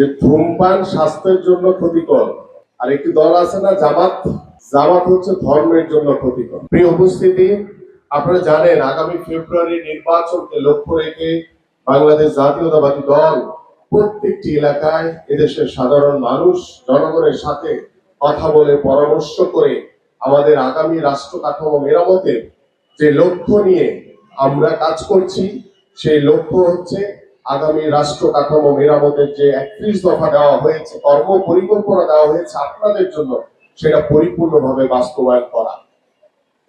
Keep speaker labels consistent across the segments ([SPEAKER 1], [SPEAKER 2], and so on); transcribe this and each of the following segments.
[SPEAKER 1] যে ধূমপান স্বাস্থ্যের জন্য ক্ষতিকর। আর একটি দল আছে না, জামাত। জামাত হচ্ছে ধর্মের জন্য ক্ষতিকর। প্রিয় উপস্থিতি, আপনারা জানেন, আগামী ফেব্রুয়ারি নির্বাচনকে লক্ষ্য রেখে বাংলাদেশ জাতীয়তাবাদী দল প্রত্যেকটি এলাকায় এদেশের সাধারণ মানুষ, জনগণের সাথে কথা বলে পরামর্শ করে আমাদের আগামী রাষ্ট্র কাঠামো মেরামতের যে লক্ষ্য নিয়ে আমরা কাজ করছি, সেই লক্ষ্য হচ্ছে আগামী রাষ্ট্র কাঠামো মেরামতের যে একত্রিশ দফা দেওয়া হয়েছে, কর্ম পরিকল্পনা দেওয়া হয়েছে আপনাদের জন্য, সেটা পরিপূর্ণভাবে বাস্তবায়ন করা।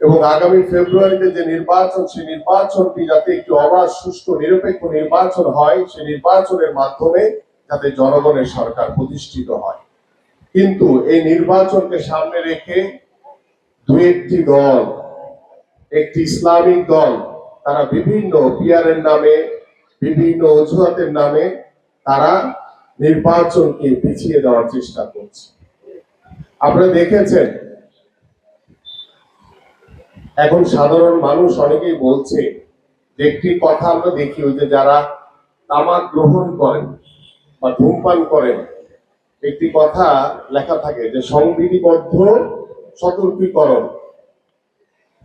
[SPEAKER 1] এবং আগামী ফেব্রুয়ারিতে যে নির্বাচন, সেই নির্বাচনটি যাতে একটি অবাধ, সুষ্ঠু, নিরপেক্ষ নির্বাচন হয়, সেই নির্বাচনের মাধ্যমে যাতে জনগণের সরকার প্রতিষ্ঠিত হয়। কিন্তু এই নির্বাচনকে সামনে রেখে দু একটি দল, একটি ইসলামিক দল, তারা বিভিন্ন পিয়ারের নামে বিভিন্ন অজুহাতের নামে তারা নির্বাচনকে পিছিয়ে দেওয়ার চেষ্টা করছে। আপনারা দেখেছেন, এখন সাধারণ মানুষ অনেকেই বলছে যে একটি কথা আমরা দেখি, ওই যে যারা তামাক গ্রহণ করেন বা ধূমপান করেন, একটি কথা লেখা থাকে যে সংবিধিবদ্ধ সতর্কীকরণ।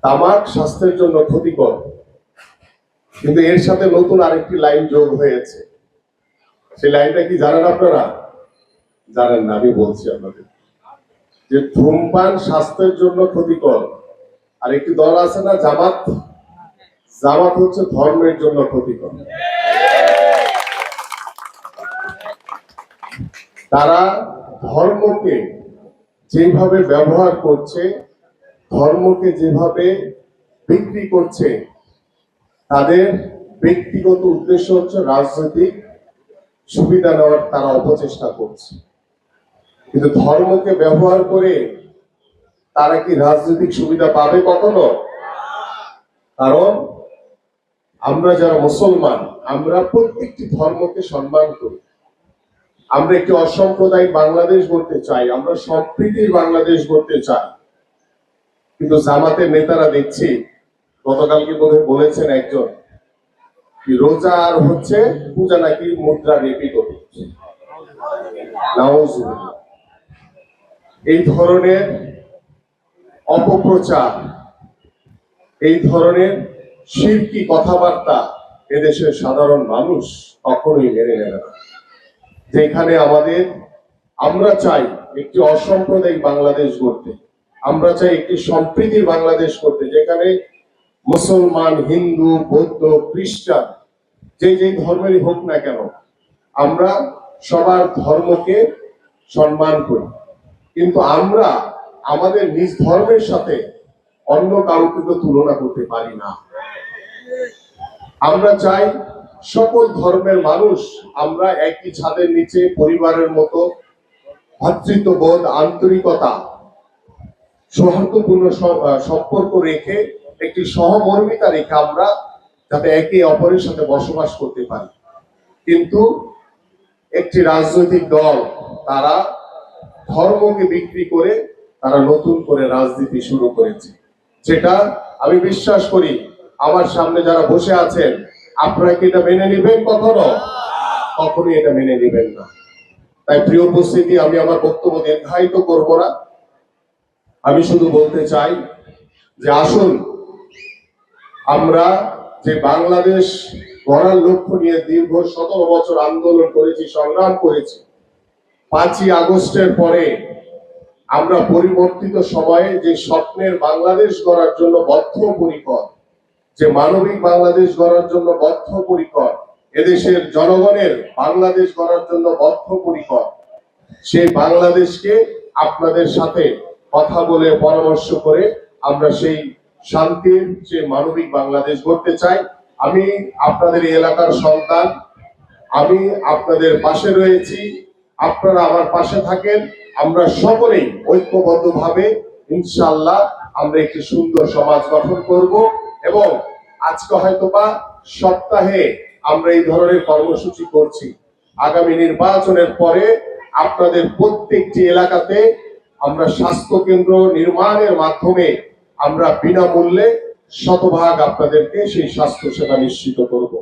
[SPEAKER 1] তামাক স্বাস্থ্যের জন্য ক্ষতিকর। কিন্তু এর সাথে নতুন আরেকটি লাইন যোগ হয়েছে। সেই লাইনটা কি জানেন আপনারা? জানেন না, আমি বলছি আপনাদের। যে ধূমপান স্বাস্থ্যের জন্য ক্ষতিকর। আর একটি দল আছে না, জামাত? জামাত হচ্ছে ধর্মের জন্য ক্ষতিকর। তারা ধর্মকে যেভাবে ব্যবহার করছে, ধর্মকে যেভাবে বিক্রি করছে তাদের ব্যক্তিগত উদ্দেশ্য হচ্ছে রাজনৈতিক সুবিধা নেওয়ার তারা অপচেষ্টা করছে। কিন্তু ধর্মকে ব্যবহার করে তারা কি রাজনৈতিক সুবিধা পাবে কখনো? কারণ আমরা যারা মুসলমান, আমরা প্রত্যেকটি ধর্মকে সম্মান করি। আমরা একটি অসাম্প্রদায়িক বাংলাদেশ গড়তে চাই, আমরা সম্প্রীতির বাংলাদেশ গড়তে চাই। কিন্তু জামাতের নেতারা দেখছি গতকালকে বোধহয় বলেছেন একজন রোজা আর হচ্ছে পূজা নাকি মুদ্রা রেপি এই ধরনের অপপ্রচার, এই ধরনের শিল্পী কথাবার্তা এদেশের সাধারণ মানুষ কখনোই মেনে নেবে না। যেখানে আমাদের, আমরা চাই একটি অসাম্প্রদায়িক বাংলাদেশ গড়তে, আমরা চাই একটি সম্প্রীতির বাংলাদেশ করতে, যেখানে মুসলমান, হিন্দু, বৌদ্ধ, খ্রিস্টান, যে যে ধর্মেরই হোক না কেন, আমরা সবার ধর্মকে সম্মান করি। কিন্তু আমরা আমাদের নিজ ধর্মের সাথে অন্য কাউকে তো তুলনা করতে পারি না। আমরা চাই সকল ধর্মের মানুষ আমরা একই ছাদের নিচে পরিবারের মতো ভ্রাতৃত্ববোধ আন্তরিকতা, সৌহার্দ্যপূর্ণ সম্পর্ক রেখে একটি সহমর্মিতা রেখে আমরা যাতে একে অপরের সাথে বসবাস করতে পারি। কিন্তু একটি রাজনৈতিক দল, তারা ধর্মকে বিক্রি করে তারা নতুন করে রাজনীতি শুরু করেছে। যেটা আমি বিশ্বাস করি, আমার সামনে যারা বসে আছেন, আপনারা কি এটা মেনে নেবেন কখনো? কখনোই এটা মেনে নেবেন না। তাই প্রিয় উপস্থিতি, আমি আমার বক্তব্য দীর্ঘায়িত করব না। আমি শুধু বলতে চাই যে আসুন আমরা যে বাংলাদেশ গড়ার লক্ষ্য নিয়ে দীর্ঘ সতেরো বছর আন্দোলন করেছি, সংগ্রাম করেছি, পাঁচই আগস্টের পরে আমরা পরিবর্তিত সময়ে যে স্বপ্নের বাংলাদেশ গড়ার জন্য বদ্ধ বদ্ধপরিকর, যে মানবিক বাংলাদেশ গড়ার জন্য বদ্ধপরিকর, এদেশের জনগণের বাংলাদেশ গড়ার জন্য বদ্ধ বদ্ধপরিকর, সেই বাংলাদেশকে আপনাদের সাথে কথা বলে পরামর্শ করে আমরা সেই শান্তির যে মানবিক বাংলাদেশ গড়তে চাই, আমি আপনাদের এলাকার সন্তান, আমি আপনাদের পাশে রয়েছি, আপনারা আমার পাশে থাকেন, আমরা সকলেই ঐক্যবদ্ধভাবে ইনশাল্লাহ আমরা একটি সুন্দর সমাজ গঠন করব এবং আজকে হয়তোবা সপ্তাহে আমরা এই ধরনের কর্মসূচি করছি। আগামী নির্বাচনের পরে আপনাদের প্রত্যেকটি এলাকাতে আমরা স্বাস্থ্য কেন্দ্র নির্মাণের মাধ্যমে আমরা বিনামূল্যে শতভাগ আপনাদেরকে সেই স্বাস্থ্য সেবা নিশ্চিত করব।